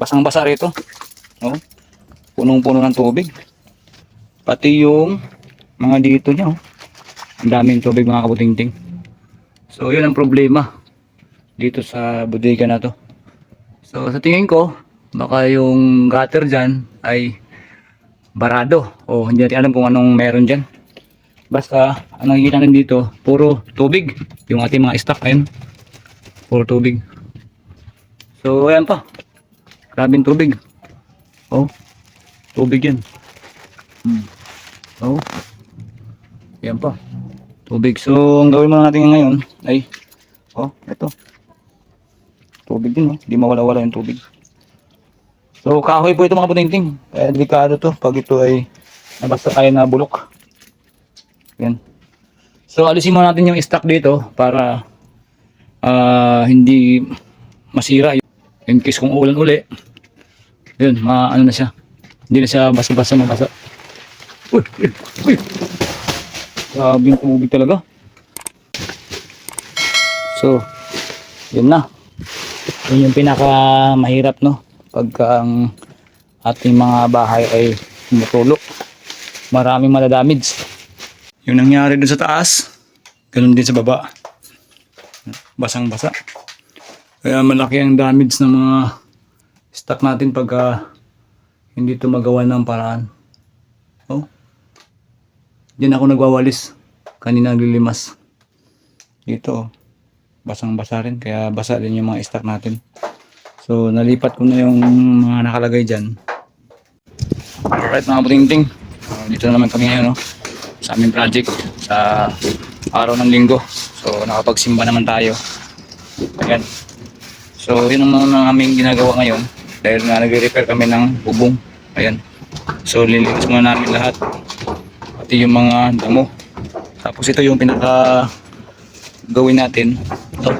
Basang-basa rito. Oh. Punong-puno ng tubig. Pati yung mga dito niya. Oh. Ang daming tubig mga kabutingting. So yun ang problema dito sa bodega na to. So sa tingin ko, baka yung gutter dyan ay barado o hindi natin alam kung anong meron dyan. Basta ang nakikita natin dito, puro tubig. Yung ating mga stock ayun. Puro tubig. So ayan pa. Grabing tubig. Oh. Tubig yan. Hmm. Oh. Ayan pa. Tubig. So ang gawin muna natin ngayon ay oh, ito. Tubig din, oh. Hindi mawala-wala yung tubig. So, kahoy po ito mga putingting. Kaya delikado to pag ito ay nabasta tayo na bulok. Yan. So, alisin muna natin yung stock dito para ah, hindi masira. In case kung ulan uli, yun, ma ano na siya. Hindi na siya basa-basa mabasa. Uy, uy, uy. Grabe yung tubig talaga. So, yun na. Yun yung pinaka mahirap no. Pagka ang ating mga bahay ay tumutulok. Maraming madadamage. Yung nangyari dun sa taas, ganun din sa baba. Basang-basa. Kaya malaki ang damage ng mga stock natin pagka hindi ito magawa ng paraan. Oh. Diyan ako nagwawalis. Kanina naglilimas. Dito. oh basang-basa rin kaya basa din yung mga stock natin. So nalipat ko na yung mga nakalagay diyan. Alright mga butingting. Uh, dito na naman kami ngayon no, sa aming project sa araw ng linggo. So nakapagsimba naman tayo. Ayan. So yun ang mga aming ginagawa ngayon dahil nga nagre-repair kami ng bubong. Ayan. So lilinis muna namin lahat. Pati yung mga damo. Tapos ito yung pinaka gawin natin. Ito.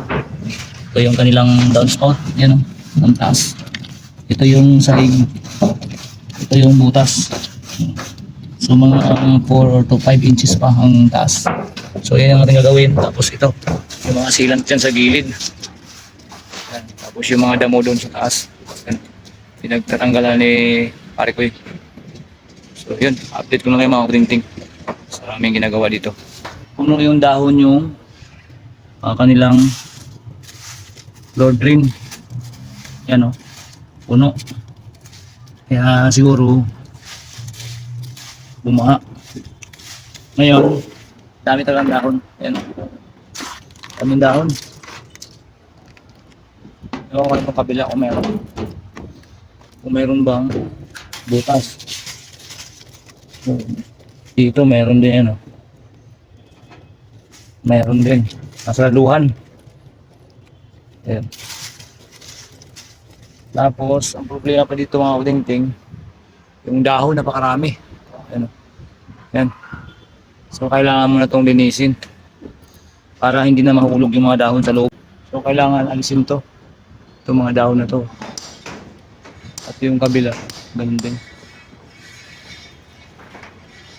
Ito yung kanilang downspout yan o ang taas. Ito yung sahig ito yung butas. So mga 4 or to 5 inches pa ang taas. So yan ang ating gagawin. Tapos ito. Yung mga sealant dyan sa gilid. Tapos yung mga damo doon sa taas. Pinagtatanggalan ni pare ko so yun update ko na kayo mga kutingting sa aming ginagawa dito puno yung dahon yung uh, kanilang Lord Ring. Yan o. Puno. Kaya siguro bumaha. Ngayon, dami talagang dahon. Yan o. Daming dahon. Ewan ko sa kabila kung meron. Kung meron bang butas. Dito meron din ano. Meron din. Nasa luhan. Ayan. Tapos, ang problema pa dito mga udingting, yung dahon napakarami. Ayan. Ayan. So, kailangan mo na itong linisin para hindi na mahulog yung mga dahon sa loob. So, kailangan alisin to. Itong mga dahon na to. Yung kabila, ganun din.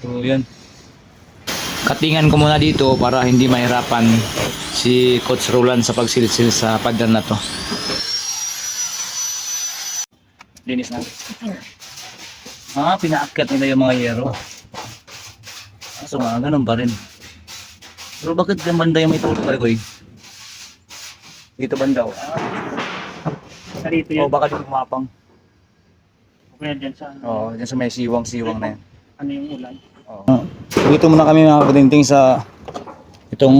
So, yan. Katingan ko muna dito para hindi mahirapan si Coach Roland sa pagsilsil sa pader na to. Linis na. Ah, pinaakyat nila yung mga yero. Ah, so mga ganun pa rin. Pero bakit yung banda yung may tulog pare ko eh? Dito banda oh. Narito O yun. baka dito kumapang. Kaya dyan sa Oo, oh, dyan sa may siwang-siwang na yan. ano yung ulan. Oh. Dito muna kami mga katinting sa itong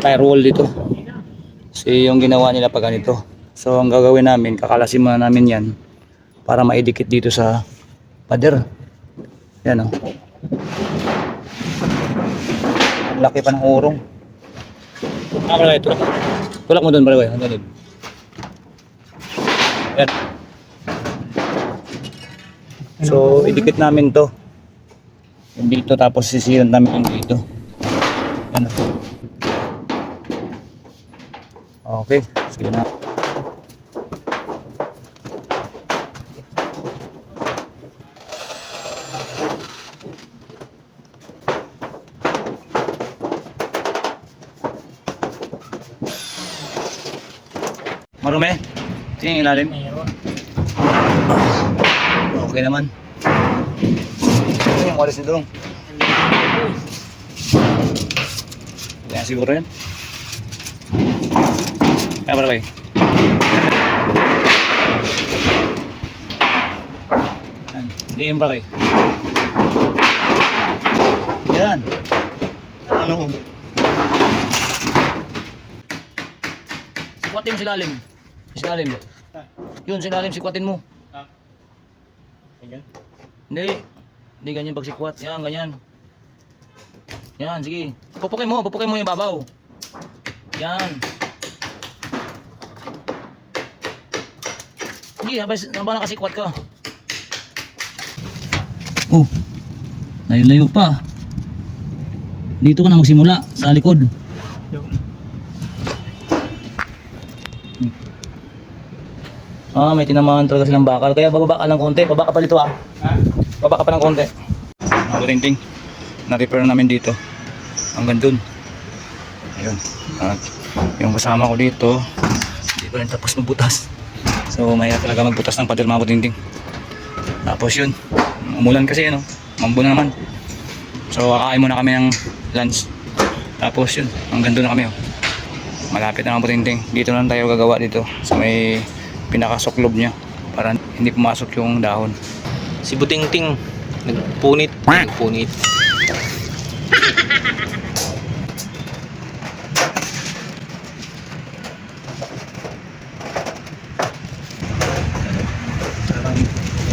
firewall dito. Kasi yung ginawa nila pag ganito. So ang gagawin namin, kakalasin muna namin yan para maidikit dito sa pader. Yan o. Ang laki pa ng urong. Ah, pala tulak. Tulak mo doon, pala. Yan. So, idikit namin to. Yung dito tapos sisiran namin yung dito. Ano okay sige na. Marumi tingin ilalim? Mayroon. Okay naman. Ano yung walis ni Dong? Kaya siguro yan. Kaya pala kayo. Yan. Hindi yung pa kayo. Yan. Ano? Sikwatin mo si Lalim. Si Lalim. Yun, si Lalim, sikwatin mo. Ayan. Hindi. Hindi ganyan pagsikwat. Yan, ganyan. Yan, sige. Pupukin mo, pupukin mo yung babaw. Yan. Sige, habang, habang nakasikwat ka. Oh, layo-layo pa. Dito ka na magsimula, sa likod. Ah, may tinamaan talaga silang bakal. Kaya bababa ka ng konti. Baba ka pa dito ah. ha? Baba ka pa ng konti. Mga ting na-repair namin dito. Hanggang dun. Ayun. At yung kasama ko dito, hindi pa rin tapos magbutas. So, mahirap talaga magbutas ng pader mga ting Tapos yun, umulan kasi ano, mambo na naman. So, kakain muna kami ng lunch. Tapos yun, hanggang doon na kami oh. Malapit na mga ting Dito lang tayo gagawa dito sa may pinakasuklob niya para hindi pumasok yung dahon. Si Butingting nagpunit, nagpunit.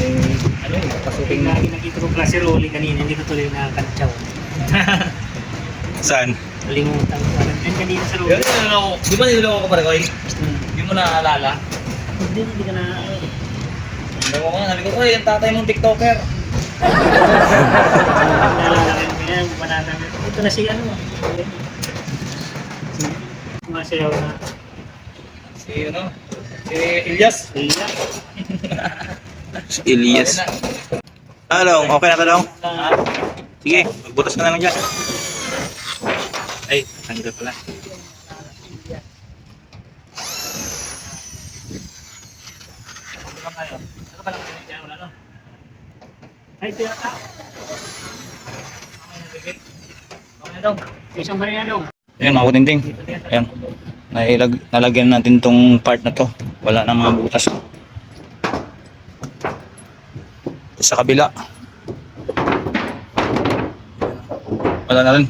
Eh, ano eh, pasuking Lagi nakita ko klase rolling kanina, hindi ko tuloy nakakantsaw. Saan? Kalimutan ko. Kanina sa rolling. Di ba niloloko ko pare ko? Hmm. Hindi mo naaalala? Hindi, hindi ka na... Niloloko ko nga, sabi ko, oy, yung tatay mong tiktoker. Ito na si ano. Si... Masayaw na. Si ano? Si Ilyas. Si Elias. Talong, okay na talong? Sige, magbutas ka na lang dyan. Ay, tanggal pala. Ay, ito yata. Isang bariya dong. Ayan mga kutinting. Ayan. Nailag, nalagyan natin tong part na to. Wala na mga butas. Sa kabila. Wala na rin.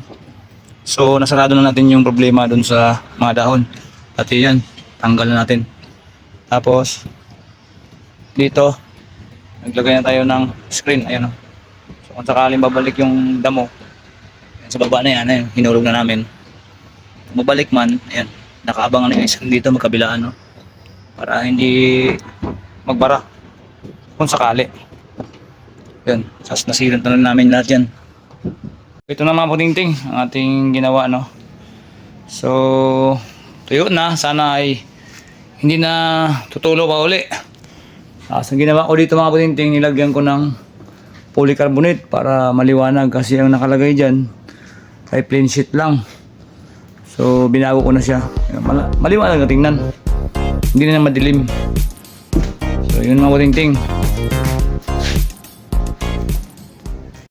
So nasarado na natin yung problema dun sa mga dahon. At yan, tanggal na natin. Tapos, dito, naglagay na tayo ng screen. Ayan o. So kung sakaling babalik yung damo, yan, sa baba na yan, ayan, hinulog na namin mabalik man, ayan, nakaabangan na yung screen dito magkabilaan, no? Para hindi magbara kung sakali. Yan, sas nasilan na namin lahat yan. Ito na mga putingting, ang ating ginawa, no? So, tuyo na, sana ay hindi na tutulo pa uli. Tapos ang ginawa ko dito mga putingting, nilagyan ko ng polycarbonate para maliwanag kasi ang nakalagay dyan ay plain sheet lang. So, binago ko na siya. Maliwanag na tingnan. Hindi na madilim. So, yun mga ting